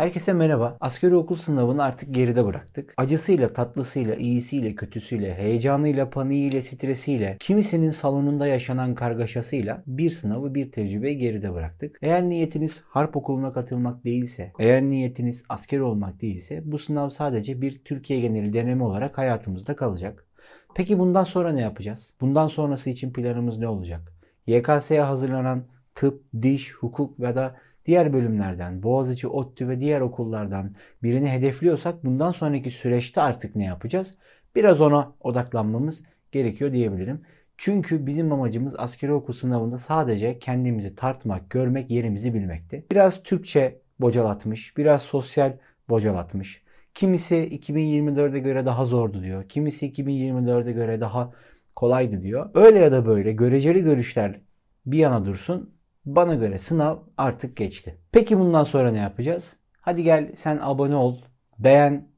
Herkese merhaba. Askeri okul sınavını artık geride bıraktık. Acısıyla, tatlısıyla, iyisiyle, kötüsüyle, heyecanıyla, paniğiyle, stresiyle, kimisinin salonunda yaşanan kargaşasıyla bir sınavı, bir tecrübeyi geride bıraktık. Eğer niyetiniz harp okuluna katılmak değilse, eğer niyetiniz asker olmak değilse bu sınav sadece bir Türkiye geneli deneme olarak hayatımızda kalacak. Peki bundan sonra ne yapacağız? Bundan sonrası için planımız ne olacak? YKS'ye hazırlanan tıp, diş, hukuk ya da diğer bölümlerden, Boğaziçi, ODTÜ ve diğer okullardan birini hedefliyorsak bundan sonraki süreçte artık ne yapacağız? Biraz ona odaklanmamız gerekiyor diyebilirim. Çünkü bizim amacımız askeri okul sınavında sadece kendimizi tartmak, görmek, yerimizi bilmekti. Biraz Türkçe bocalatmış, biraz sosyal bocalatmış. Kimisi 2024'e göre daha zordu diyor. Kimisi 2024'e göre daha kolaydı diyor. Öyle ya da böyle göreceli görüşler bir yana dursun. Bana göre sınav artık geçti. Peki bundan sonra ne yapacağız? Hadi gel sen abone ol, beğen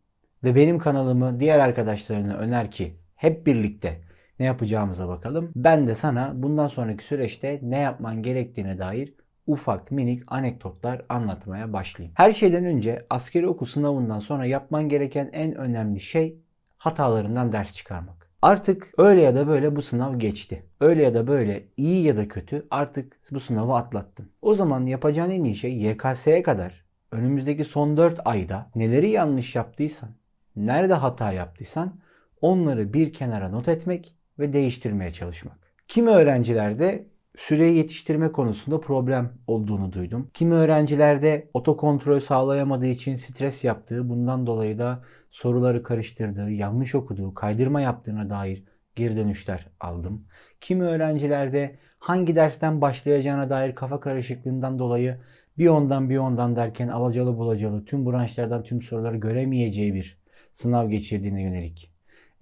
ve benim kanalımı diğer arkadaşlarına öner ki hep birlikte ne yapacağımıza bakalım. Ben de sana bundan sonraki süreçte ne yapman gerektiğine dair ufak minik anekdotlar anlatmaya başlayayım. Her şeyden önce askeri okul sınavından sonra yapman gereken en önemli şey hatalarından ders çıkarmak. Artık öyle ya da böyle bu sınav geçti. Öyle ya da böyle iyi ya da kötü artık bu sınavı atlattın. O zaman yapacağın en iyi şey YKS'ye kadar önümüzdeki son 4 ayda neleri yanlış yaptıysan, nerede hata yaptıysan onları bir kenara not etmek ve değiştirmeye çalışmak. Kimi öğrencilerde süreyi yetiştirme konusunda problem olduğunu duydum. Kimi öğrencilerde otokontrol sağlayamadığı için stres yaptığı, bundan dolayı da soruları karıştırdığı, yanlış okuduğu, kaydırma yaptığına dair geri dönüşler aldım. Kimi öğrencilerde hangi dersten başlayacağına dair kafa karışıklığından dolayı bir ondan bir ondan derken alacalı bulacalı tüm branşlardan tüm soruları göremeyeceği bir sınav geçirdiğine yönelik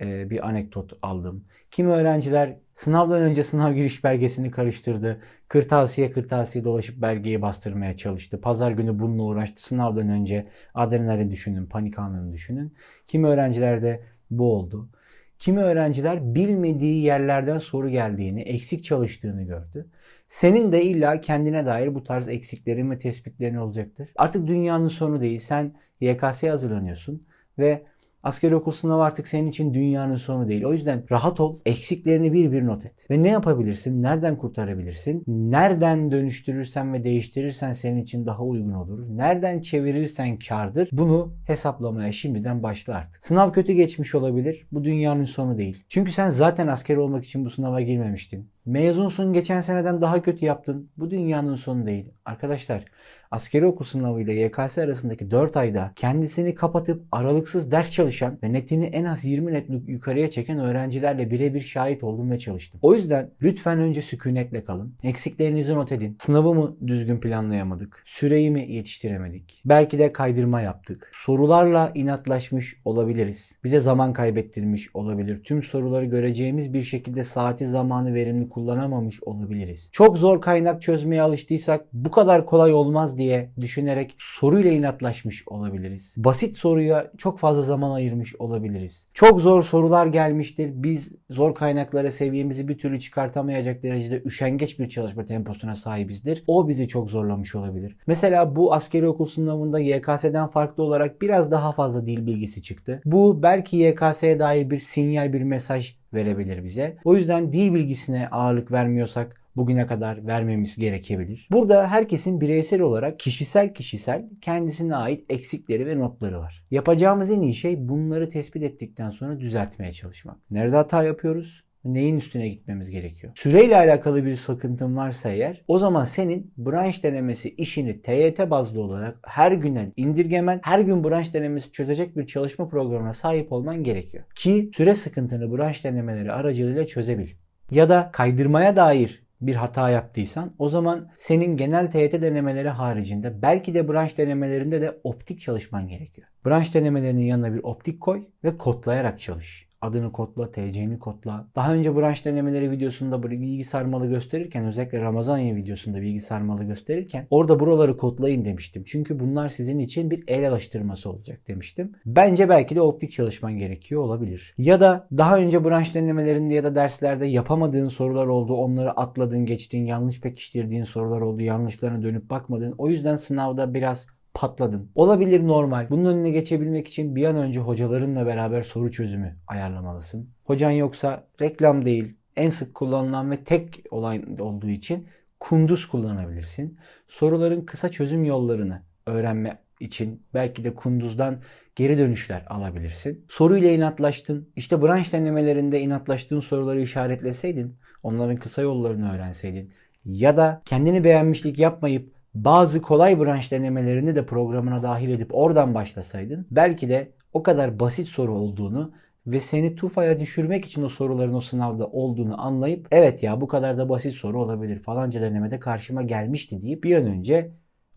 bir anekdot aldım. Kimi öğrenciler sınavdan önce sınav giriş belgesini karıştırdı. Kırtasiye kırtasiye dolaşıp belgeyi bastırmaya çalıştı. Pazar günü bununla uğraştı. Sınavdan önce adrenalin düşünün, panik anını düşünün. Kimi öğrencilerde bu oldu. Kimi öğrenciler bilmediği yerlerden soru geldiğini, eksik çalıştığını gördü. Senin de illa kendine dair bu tarz eksiklerin ve tespitlerin olacaktır. Artık dünyanın sonu değil. Sen YKS'ye hazırlanıyorsun ve Askeri okul sınavı artık senin için dünyanın sonu değil. O yüzden rahat ol, eksiklerini bir bir not et. Ve ne yapabilirsin, nereden kurtarabilirsin, nereden dönüştürürsen ve değiştirirsen senin için daha uygun olur, nereden çevirirsen kardır. Bunu hesaplamaya şimdiden başla artık. Sınav kötü geçmiş olabilir, bu dünyanın sonu değil. Çünkü sen zaten asker olmak için bu sınava girmemiştin. Mezunsun geçen seneden daha kötü yaptın. Bu dünyanın sonu değil. Arkadaşlar askeri okul sınavı ile YKS arasındaki 4 ayda kendisini kapatıp aralıksız ders çalışan ve netini en az 20 net yukarıya çeken öğrencilerle birebir şahit oldum ve çalıştım. O yüzden lütfen önce sükunetle kalın. Eksiklerinizi not edin. Sınavı mı düzgün planlayamadık? Süreyi mi yetiştiremedik? Belki de kaydırma yaptık. Sorularla inatlaşmış olabiliriz. Bize zaman kaybettirmiş olabilir. Tüm soruları göreceğimiz bir şekilde saati zamanı verimli kullanamamış olabiliriz. Çok zor kaynak çözmeye alıştıysak bu kadar kolay olmaz diye düşünerek soruyla inatlaşmış olabiliriz. Basit soruya çok fazla zaman ayırmış olabiliriz. Çok zor sorular gelmiştir. Biz zor kaynaklara seviyemizi bir türlü çıkartamayacak derecede üşengeç bir çalışma temposuna sahibizdir. O bizi çok zorlamış olabilir. Mesela bu askeri okul sınavında YKS'den farklı olarak biraz daha fazla dil bilgisi çıktı. Bu belki YKS'ye dair bir sinyal, bir mesaj verebilir bize. O yüzden dil bilgisine ağırlık vermiyorsak bugüne kadar vermemiz gerekebilir. Burada herkesin bireysel olarak kişisel kişisel kendisine ait eksikleri ve notları var. Yapacağımız en iyi şey bunları tespit ettikten sonra düzeltmeye çalışmak. Nerede hata yapıyoruz? Neyin üstüne gitmemiz gerekiyor? Süreyle alakalı bir sıkıntın varsa eğer o zaman senin branş denemesi işini TYT bazlı olarak her günden indirgemen, her gün branş denemesi çözecek bir çalışma programına sahip olman gerekiyor. Ki süre sıkıntını branş denemeleri aracılığıyla çözebil. Ya da kaydırmaya dair bir hata yaptıysan o zaman senin genel TYT denemeleri haricinde belki de branş denemelerinde de optik çalışman gerekiyor. Branş denemelerinin yanına bir optik koy ve kodlayarak çalış adını kodla, TC'ni kodla. Daha önce branş denemeleri videosunda bilgi sarmalı gösterirken özellikle Ramazan ayı videosunda bilgi sarmalı gösterirken orada buraları kodlayın demiştim. Çünkü bunlar sizin için bir el alıştırması olacak demiştim. Bence belki de optik çalışman gerekiyor olabilir. Ya da daha önce branş denemelerinde ya da derslerde yapamadığın sorular oldu. Onları atladın, geçtin, yanlış pekiştirdiğin sorular oldu. Yanlışlarına dönüp bakmadın. O yüzden sınavda biraz patladın. Olabilir normal. Bunun önüne geçebilmek için bir an önce hocalarınla beraber soru çözümü ayarlamalısın. Hocan yoksa reklam değil, en sık kullanılan ve tek olay olduğu için kunduz kullanabilirsin. Soruların kısa çözüm yollarını öğrenme için belki de kunduzdan geri dönüşler alabilirsin. Soruyla inatlaştın. İşte branş denemelerinde inatlaştığın soruları işaretleseydin, onların kısa yollarını öğrenseydin ya da kendini beğenmişlik yapmayıp bazı kolay branş denemelerini de programına dahil edip oradan başlasaydın belki de o kadar basit soru olduğunu ve seni tufaya düşürmek için o soruların o sınavda olduğunu anlayıp evet ya bu kadar da basit soru olabilir falanca denemede karşıma gelmişti. deyip bir an önce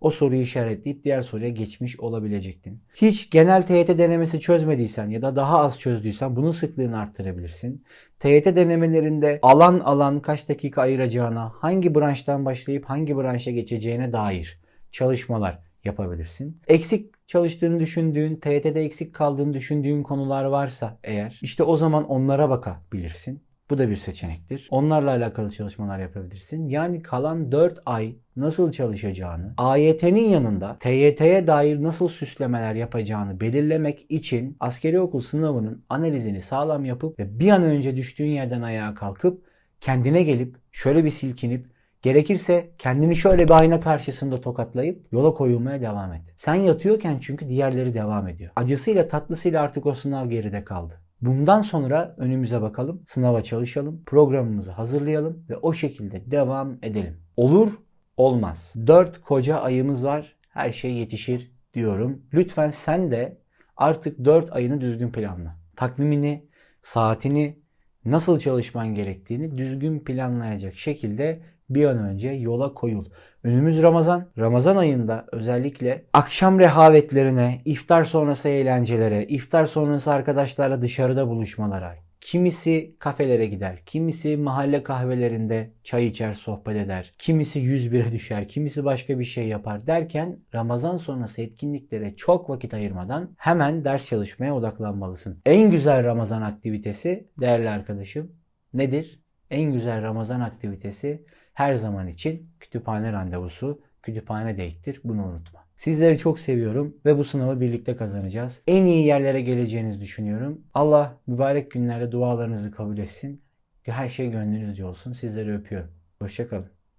o soruyu işaretleyip diğer soruya geçmiş olabilecektin. Hiç genel TYT denemesi çözmediysen ya da daha az çözdüysen bunun sıklığını arttırabilirsin. TYT denemelerinde alan alan kaç dakika ayıracağına, hangi branştan başlayıp hangi branşa geçeceğine dair çalışmalar yapabilirsin. Eksik çalıştığını düşündüğün, TYT'de eksik kaldığını düşündüğün konular varsa eğer işte o zaman onlara bakabilirsin. Bu da bir seçenektir. Onlarla alakalı çalışmalar yapabilirsin. Yani kalan 4 ay nasıl çalışacağını, AYT'nin yanında TYT'ye dair nasıl süslemeler yapacağını belirlemek için askeri okul sınavının analizini sağlam yapıp ve bir an önce düştüğün yerden ayağa kalkıp kendine gelip şöyle bir silkinip Gerekirse kendini şöyle bir ayna karşısında tokatlayıp yola koyulmaya devam et. Sen yatıyorken çünkü diğerleri devam ediyor. Acısıyla tatlısıyla artık o sınav geride kaldı. Bundan sonra önümüze bakalım, sınava çalışalım, programımızı hazırlayalım ve o şekilde devam edelim. Olur, olmaz. 4 koca ayımız var, her şey yetişir diyorum. Lütfen sen de artık 4 ayını düzgün planla. Takvimini, saatini, nasıl çalışman gerektiğini düzgün planlayacak şekilde bir an önce yola koyul. Önümüz Ramazan. Ramazan ayında özellikle akşam rehavetlerine, iftar sonrası eğlencelere, iftar sonrası arkadaşlarla dışarıda buluşmalara, kimisi kafelere gider, kimisi mahalle kahvelerinde çay içer, sohbet eder, kimisi 101'e düşer, kimisi başka bir şey yapar derken Ramazan sonrası etkinliklere çok vakit ayırmadan hemen ders çalışmaya odaklanmalısın. En güzel Ramazan aktivitesi değerli arkadaşım nedir? En güzel Ramazan aktivitesi her zaman için kütüphane randevusu, kütüphane date'tir. Bunu unutma. Sizleri çok seviyorum ve bu sınavı birlikte kazanacağız. En iyi yerlere geleceğinizi düşünüyorum. Allah mübarek günlerde dualarınızı kabul etsin. Her şey gönlünüzce olsun. Sizleri öpüyorum. Hoşçakalın.